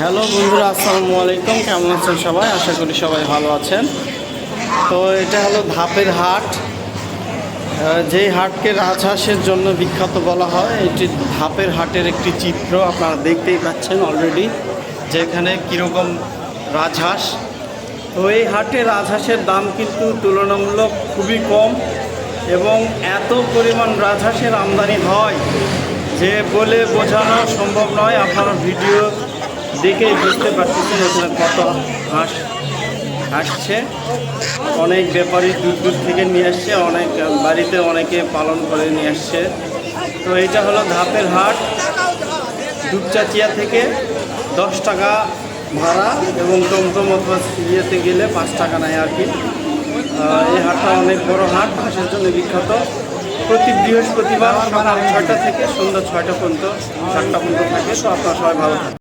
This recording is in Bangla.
হ্যালো বন্ধুরা, আসসালামু আলাইকুম। কেমন আছেন সবাই? আশা করি সবাই ভালো আছেন। তো এটা হলো ধাপের হাট। যেই হাটকে রাজহাঁসের জন্য বিখ্যাত বলা হয়, এটি ধাপের হাটের একটি চিত্র। আপনারা দেখতেই পাচ্ছেন অলরেডি যেখানে কীরকম রাজহাঁস। তো এই হাটে রাজহাঁসের দাম কিন্তু তুলনামূলক খুবই কম এবং এত পরিমাণ রাজহাঁসের আমদানি হয় যে বলে বোঝানো সম্ভব নয়। আপনারা ভিডিও দেখেই বুঝতে পারতেছেন এখানে কত হাঁস আসছে। অনেক ব্যাপারী দূর দূর থেকে নিয়ে আসছে, অনেক বাড়িতে অনেকে পালন করে নিয়ে আসছে। তো এটা হলো ধাপের হাট, দুপচাচিয়া থেকে দশ টাকা ভাড়া এবং টমটম অথবা ইয়েতে গেলে পাঁচ টাকা নেয় আর কি। এই হাটটা অনেক বড় হাট, হাঁসের জন্য বিখ্যাত। প্রতি বৃহস্পতিবার সকাল ছয়টা থেকে সন্ধ্যা ছয়টা পর্যন্ত, সাতটা পর্যন্ত থাকে। তো আপনারা সবাই ভালো থাকবেন।